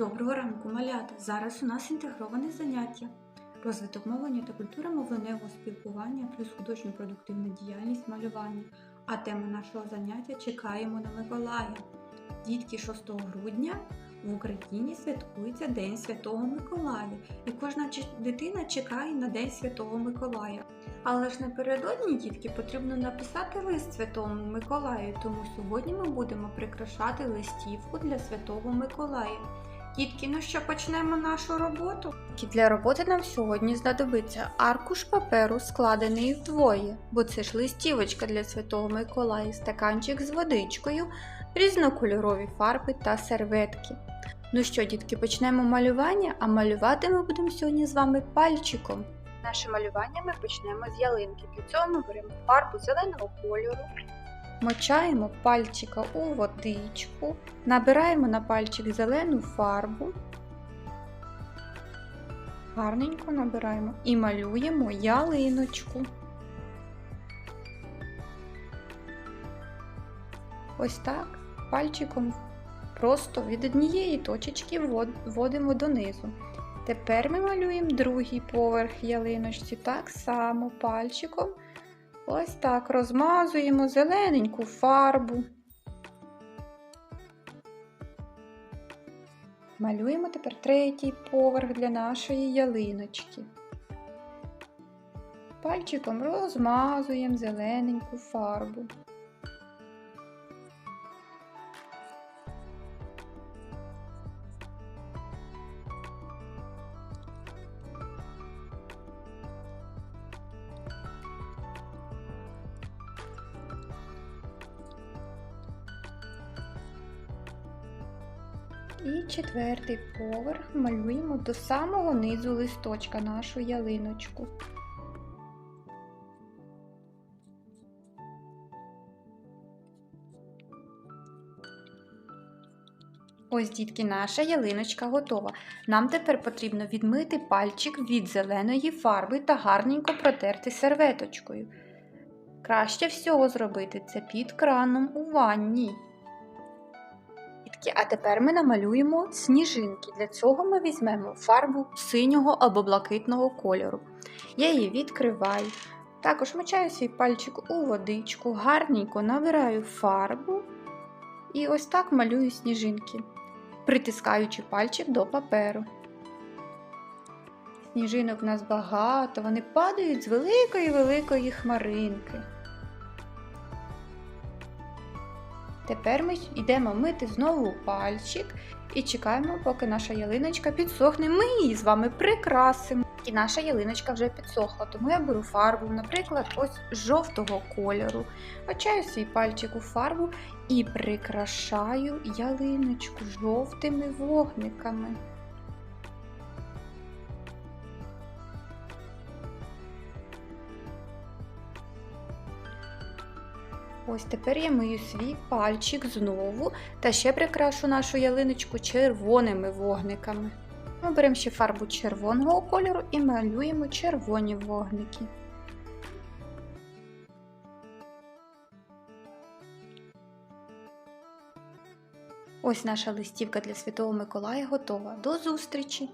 Доброго ранку, малята! Зараз у нас інтегроване заняття. Розвиток мовлення та культури мовленевого спілкування плюс художньо-продуктивна діяльність малювання. А тема нашого заняття чекаємо на Миколая. Дітки 6 грудня в Україні святкується День Святого Миколая, і кожна дитина чекає на День Святого Миколая. Але ж напередодні дітки потрібно написати лист Святому Миколаю, тому сьогодні ми будемо прикрашати листівку для Святого Миколая. Дітки, ну що почнемо нашу роботу? Для роботи нам сьогодні знадобиться аркуш паперу, складений вдвоє, бо це ж листівочка для Святого Миколая, стаканчик з водичкою, різнокольорові фарби та серветки. Ну що, дітки, почнемо малювання, а малювати ми будемо сьогодні з вами пальчиком. Наше малювання ми почнемо з ялинки. Для цього ми беремо фарбу зеленого кольору, мочаємо пальчика у водичку, набираємо на пальчик зелену фарбу, гарненько набираємо і малюємо ялиночку. Ось так пальчиком просто від однієї точечки ввод- вводимо донизу. Тепер ми малюємо другий поверх ялиночці так само пальчиком. Ось так розмазуємо зелененьку фарбу. Малюємо тепер третій поверх для нашої ялиночки. Пальчиком розмазуємо зелененьку фарбу. І четвертий поверх малюємо до самого низу листочка нашу ялиночку. Ось, дітки, наша ялиночка готова. Нам тепер потрібно відмити пальчик від зеленої фарби та гарненько протерти серветочкою. Краще всього зробити це під краном у ванні. Дітки, а тепер ми намалюємо сніжинки. Для цього ми візьмемо фарбу синього або блакитного кольору. Я її відкриваю. Також мочаю свій пальчик у водичку, гарненько набираю фарбу і ось так малюю сніжинки, притискаючи пальчик до паперу. Сніжинок в нас багато, вони падають з великої-великої хмаринки. Тепер ми йдемо мити знову пальчик і чекаємо, поки наша ялиночка підсохне. Ми її з вами прикрасимо. І наша ялиночка вже підсохла, тому я беру фарбу, наприклад, ось жовтого кольору. Очаю свій пальчик у фарбу і прикрашаю ялиночку жовтими вогниками. Ось тепер я мию свій пальчик знову та ще прикрашу нашу ялиночку червоними вогниками. Ми беремо ще фарбу червоного кольору і малюємо червоні вогники. Ось наша листівка для Святого Миколая готова. До зустрічі!